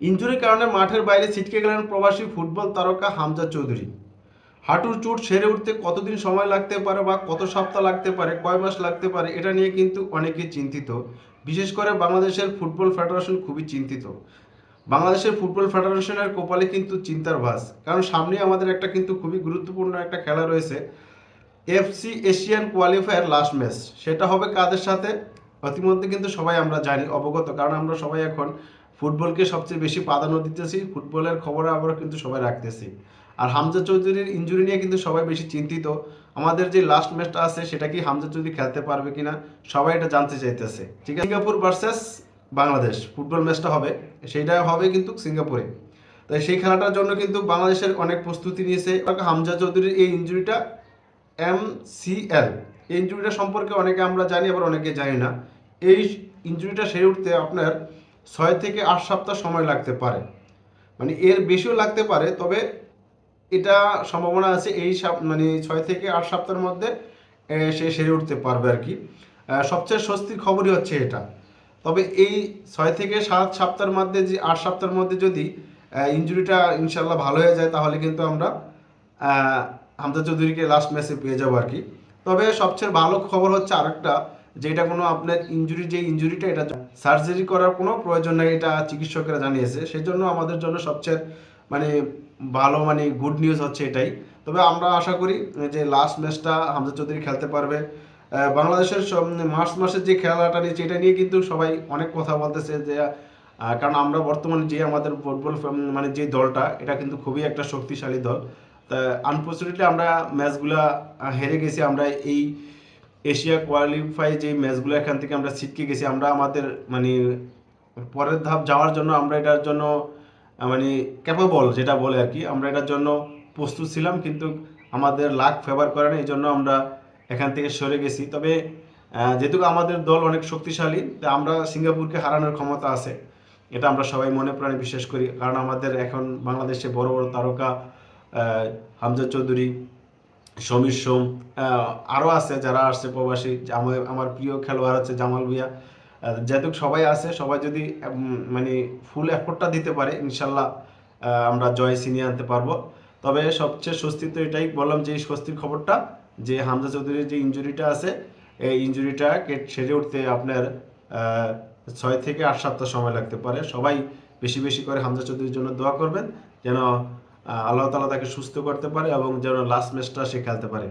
ইঞ্জুরির কারণে মাঠের বাইরে ছিটকে গেলেন প্রবাসী ফুটবল তারকা হামজা চৌধুরী। হাঁটুর চোট সেরে উঠতে কতদিন সময় লাগতে পারে বা কত সপ্তাহ লাগতে পারে, কয় মাস লাগতে পারে, এটা নিয়ে কিন্তু অনেকেই চিন্তিত। বিশেষ করে বাংলাদেশের ফুটবল ফেডারেশন খুবই চিন্তিত। বাংলাদেশের ফুটবল ফেডারেশনের কপালে কিন্তু চিন্তার ভাস কারণ সামনে আমাদের একটা কিন্তু খুবই গুরুত্বপূর্ণ একটা খেলা রয়েছে, FC Asian qualifier last match. সেটা হবে কাদের সাথে? ইতিমধ্যে কিন্তু সবাই আমরা জানি, অবগত। কারণ আমরা সবাই এখন ফুটবলকে সবচেয়ে বেশি প্রাধান্য দিতেছি। ফুটবলের খবর আমরা কিন্তু সবাই রাখতেছি। আর হামজা চৌধুরীর ইনজুরি নিয়ে কিন্তু সবাই বেশি চিন্তিত। আমাদের যে লাস্ট ম্যাচটা আছে, সেটা কি হামজা চৌধুরী খেলতে পারবে কিনা, সবাই এটা জানতে চাইতেছে। ঠিক আছে? সিঙ্গাপুর ভার্সেস বাংলাদেশ, ফুটবল ম্যাচটা হবে। সেইটা হবে কিন্তু সিঙ্গাপুরে। তাই সেই খেলাটার জন্য কিন্তু বাংলাদেশের অনেক প্রস্তুতি নিয়েছে। হামজা চৌধুরীর এই ইনজুরিটা এম সি এল এই ইঞ্জুরিটা সম্পর্কে অনেকে আমরা জানি, আবার অনেকে জানি না। এই ইঞ্জুরিটা সেরে উঠতে আপনার ছয় থেকে আট সপ্তাহ সময় লাগতে পারে। মানে এর বেশিও লাগতে পারে, তবে এটা সম্ভাবনা আছে এই মানে ছয় থেকে আট সপ্তাহের মধ্যে সে সেরে উঠতে পারবে আর কি। সবচেয়ে স্বস্তির খবরই হচ্ছে এটা। তবে এই ছয় থেকে সাত সপ্তাহের মধ্যে যে, আট সপ্তাহের মধ্যে যদি ইঞ্জুরিটা ইনশাল্লাহ ভালো হয়ে যায়, তাহলে কিন্তু আমরা হামজা চৌধুরীকে লাস্ট ম্যাচে পেয়ে যাব আর কি। তবে সবচেয়ে ভালো খবর হচ্ছে আরেকটা যেটা কোনো আপনার ইঞ্জুরি যে ইঞ্জুরিটা এটা সার্জারি করার কোনো প্রয়োজন নেই, এটা চিকিৎসকেরা জানিয়েছে। সেই জন্য আমাদের জন্য সবচেয়ে মানে ভালো মানে গুড নিউজ হচ্ছে এটাই। তবে আমরা আশা করি যে লাস্ট ম্যাচটা হামজা চৌধুরী খেলতে পারবে। বাংলাদেশের মার্চ মাসের যে খেলাটা নিয়েছে এটা নিয়ে কিন্তু সবাই অনেক কথা বলতেছে যে কারণ আমরা বর্তমানে যে আমাদের ফুটবল মানে যে দলটা, এটা কিন্তু খুবই একটা শক্তিশালী দল। তা আনফর্চুনেটলি আমরা ম্যাচগুলা হেরে গেছি, আমরা এই এশিয়া কোয়ালিফাই যে ম্যাচগুলো এখান থেকে আমরা ছিটকে গেছি, আমরা আমাদের মানে পরের ধাপ যাওয়ার জন্য আমরা এটার জন্য মানে ক্যাপেবল যেটা বলে আর কি, আমরা এটার জন্য প্রস্তুত ছিলাম কিন্তু আমাদের লাক ফেভার করে না, এই জন্য আমরা এখান থেকে সরে গেছি। তবে যেহেতু আমাদের দল অনেক শক্তিশালী, তা আমরা সিঙ্গাপুরকে হারানোর ক্ষমতা আছে, এটা আমরা সবাই মনে প্রাণে বিশ্বাস করি। কারণ আমাদের এখন বাংলাদেশে বড় বড় তারকা হামজা চৌধুরী সমীর সোম আরও আছে যারা আসছে প্রবাসী আমার আমার প্রিয় খেলোয়াড় হচ্ছে জামাল আহ, যেহেতু সবাই আছে সবাই যদি মানে ফুল এফোর্টটা দিতে পারে ইনশাল্লাহ আমরা জয় ছিনিয়ে আনতে পারব। তবে সবচেয়ে স্বস্তি তো এটাই বললাম যে স্বস্তির খবরটা যে হামজা চৌধুরীর যে ইঞ্জুরিটা আছে এই ইঞ্জুরিটা সেরে উঠতে আপনার ছয় থেকে আট সপ্তাহ সময় লাগতে পারে। সবাই বেশি বেশি করে হামজা চৌধুরীর জন্য দোয়া করবেন যেন আল্লাহ তালা তাকে সুস্থ করতে পারে এবং যেন লাস্ট ম্যাচটা সে খেলতে পারে।